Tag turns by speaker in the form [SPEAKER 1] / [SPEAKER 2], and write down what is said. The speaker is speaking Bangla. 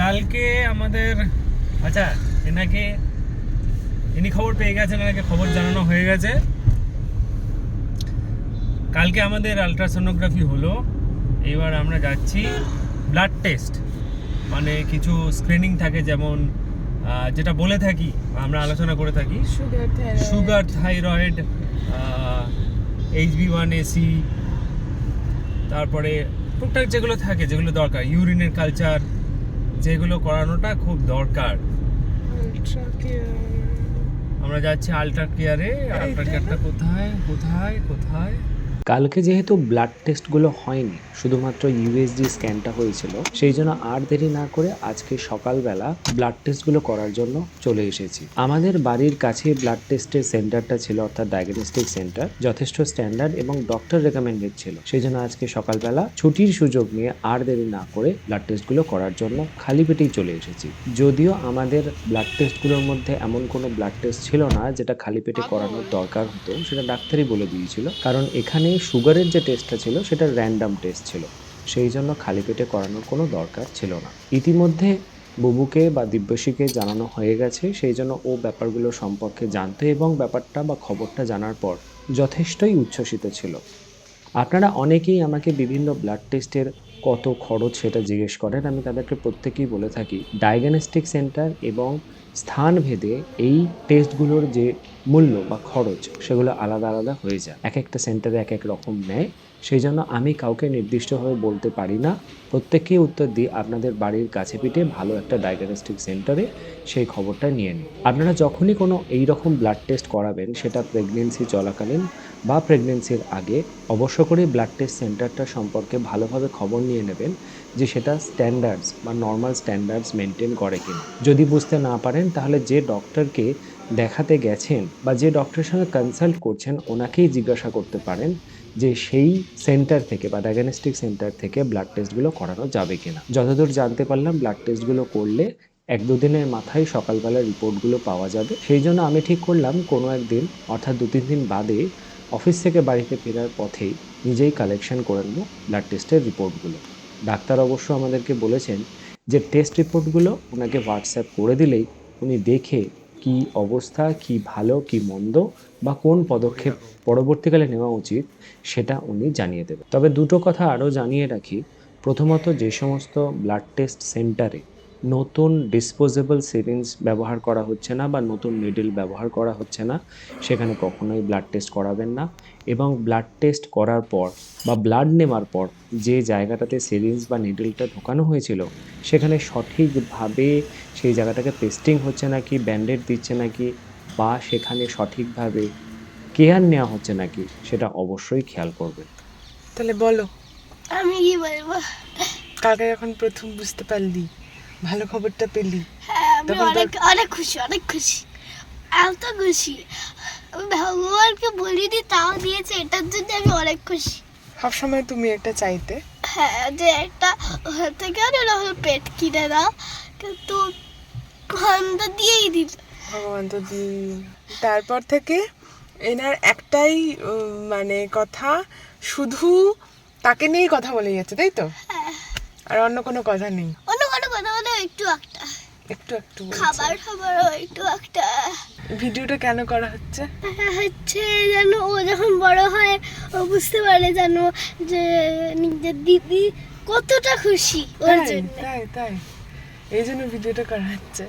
[SPEAKER 1] কালকে আমাদের আচ্ছা এনাকে ইনি খবর পেয়ে গেছেন এনাকে খবর জানানো হয়ে গেছে। কালকে আমাদের আলট্রাসোনোগ্রাফি হলো। এবার আমরা যাচ্ছি ব্লাড টেস্ট মানে কিছু স্ক্রিনিং থাকে যেমন যেটা বলে থাকি আমরা আলোচনা করে থাকি।
[SPEAKER 2] Sugar thyroid
[SPEAKER 1] sugar thyroid H B one AC তারপরে টুকটাক যেগুলো থাকে যেগুলো দরকার ইউরিনের কালচার যেগুলো করানোটা খুব দরকার। আমরা যাচ্ছি আল্ট্রা কেয়ারে আল্ট্রা কেয়ারটা কোথায়? কোথায়? কোথায়?
[SPEAKER 3] কালকে যেহেতু ব্লাড টেস্টগুলো হয়নি, শুধুমাত্র ইউএসজি স্ক্যানটা হয়েছিল, সেই জন্য আর দেরি না করে আজকে সকালবেলা ব্লাড টেস্টগুলো করার জন্য চলে এসেছি। আমাদের বাড়ির কাছে ব্লাড টেস্টের সেন্টারটা ছিল, অর্থাৎ ডায়াগনস্টিক সেন্টার যথেষ্ট স্ট্যান্ডার্ড এবং ডক্টর রেকমেন্ডেড ছিল। সেই জন্য আজকে সকালবেলা ছুটির সুযোগ নিয়ে আর দেরি না করে ব্লাড টেস্টগুলো করার জন্য খালি পেটেই চলে এসেছি। যদিও আমাদের ব্লাড টেস্টগুলোর মধ্যে এমন কোনো ব্লাড টেস্ট ছিল না, যেটা খালি পেটে করানোর দরকার হতো, সেটা ডাক্তারই বলে দিয়েছিল। কারণ এখানে সুগারের যে টেস্টটা ছিল, সেটা র্যান্ডাম টেস্ট ছিল। সেই জন্য খালি পেটে করানোর কোনো দরকার ছিল না। ইতিমধ্যে বুবুকে বা দিব্যসীকে জানানো হয়ে গেছে, সেই জন্য ও ব্যাপারগুলো সম্পর্কে জানতে এবং ব্যাপারটা বা খবরটা জানার পর যথেষ্টই উচ্ছ্বসিত ছিল। আপনারা অনেকেই আমাকে বিভিন্ন ব্লাড টেস্টের কত খরচ সেটা জিজ্ঞেস করেন। আমি তাদেরকে প্রত্যেকেই বলে থাকি ডায়াগনস্টিক সেন্টার এবং স্থান ভেদে এই টেস্টগুলোর যে মূল্য বা খরচ সেগুলো আলাদা আলাদা হয়ে যায়। এক একটা সেন্টারে এক এক রকম নেয়। সেই জন্য আমি কাউকে নির্দিষ্টভাবে বলতে পারি না। প্রত্যেককেই উত্তর দিই, আপনাদের বাড়ির কাছে পিঠে ভালো একটা ডায়াগনস্টিক সেন্টারে সেই খবরটা নিয়ে নিন। আপনারা যখনই কোনো এই রকম ব্লাড টেস্ট করাবেন, সেটা প্রেগনেন্সি চলাকালীন বা প্রেগনেন্সির আগে, অবশ্য করে ব্লাড টেস্ট সেন্টারটা সম্পর্কে ভালোভাবে খবর নিয়ে নেবেন যে সেটা স্ট্যান্ডার্ডস বা নর্মাল স্ট্যান্ডার্ডস মেনটেন করে কিনা। যদি বুঝতে না পারেন, তাহলে যে ডক্টরকে দেখাতে গেছেন বা যে ডক্টরের সঙ্গে কনসাল্ট করছেন, ওনাকেই জিজ্ঞাসা করতে পারেন যে সেই সেন্টার থেকে বা ডায়াগনস্টিক সেন্টার থেকে ব্লাড টেস্টগুলো করানো যাবে কিনা। যতদূর জানতে পারলাম ব্লাড টেস্টগুলো করলে এক দুদিনের মাথায় সকালবেলা রিপোর্টগুলো পাওয়া যাবে। সেই জন্য আমি ঠিক করলাম, কোনো একদিন, অর্থাৎ দু তিন দিন বাদে অফিস থেকে বাড়িতে ফেরার পথেই নিজেই কালেকশন করে নেব ব্লাড টেস্টের রিপোর্টগুলো ডাক্তার অবশ্য আমাদেরকে বলেছেন যে টেস্ট রিপোর্টগুলো ওনাকে হোয়াটসঅ্যাপ করে দিলেই উনি দেখে কি অবস্থা, কি ভালো, কি মন্দ বা কোন পদক্ষেপ পরবর্তীকালে নেওয়া উচিত সেটা উনি জানিয়ে দেবেন। তবে দুটো কথা আরও জানিয়ে রাখি। প্রথমত যে সমস্ত ব্লাড টেস্ট সেন্টারে নতুন ডিসপোজেবল সিরিঞ্জ ব্যবহার করা হচ্ছে না বা নতুন নিডল ব্যবহার করা হচ্ছে না সেখানে কখনোই ব্লাড টেস্ট করাবেন না এবং ব্লাড টেস্ট করার পর বা ব্লাড নেওয়ার পর যে জায়গাটাতে সিরিঞ্জ বা নিডলটা ঢোকানো হয়েছিল সেখানে সঠিকভাবে সেই জায়গাটাকে পেস্টিং হচ্ছে নাকি ব্যান্ডেড দিচ্ছে নাকি বা সেখানে সঠিকভাবে কেয়ার নেওয়া হচ্ছে নাকি সেটা অবশ্যই খেয়াল করবেন।
[SPEAKER 2] তাহলে বলো।
[SPEAKER 4] আমি কি বলব?
[SPEAKER 2] কালকে যখন প্রথম বুঝতে পারলি? ভালো খবরটা পেলি।
[SPEAKER 4] হ্যাঁ আমি অনেক অনেক খুশি অনেক খুশি। এত খুশি। আমি ভগবানকে বলিনি তাও দিয়েছে এটার জন্য আমি অনেক খুশি।
[SPEAKER 2] সবসময় তুমি একটা চাইতে।
[SPEAKER 4] হ্যাঁ যে একটা থেকে আরও না হলে পেট কিনে দাও কিন্তু খান্দা দিয়েই দিল।
[SPEAKER 2] ভগবান তো দিন তারপর থেকে এনার একটাই মানে কথা শুধু তাকে নিয়েই কথা বলে যাচ্ছে তাই তো?
[SPEAKER 4] হ্যাঁ।
[SPEAKER 2] আর অন্য কোনো কথা নেই
[SPEAKER 4] অন্য কোনো কথা বলে একটু একটা।
[SPEAKER 2] একটু একটু।
[SPEAKER 4] খাবার খাবারও একটু একটা।
[SPEAKER 2] ভিডিওটা কেন করা হচ্ছে?
[SPEAKER 4] হচ্ছে যেন ও যখন বড় হয় ও বুঝতে পারে যেন যে নিজের দিদি কতটা খুশি ওর জন্য।
[SPEAKER 2] তাই তাই। এই জন্য ভিডিওটা করা হচ্ছে।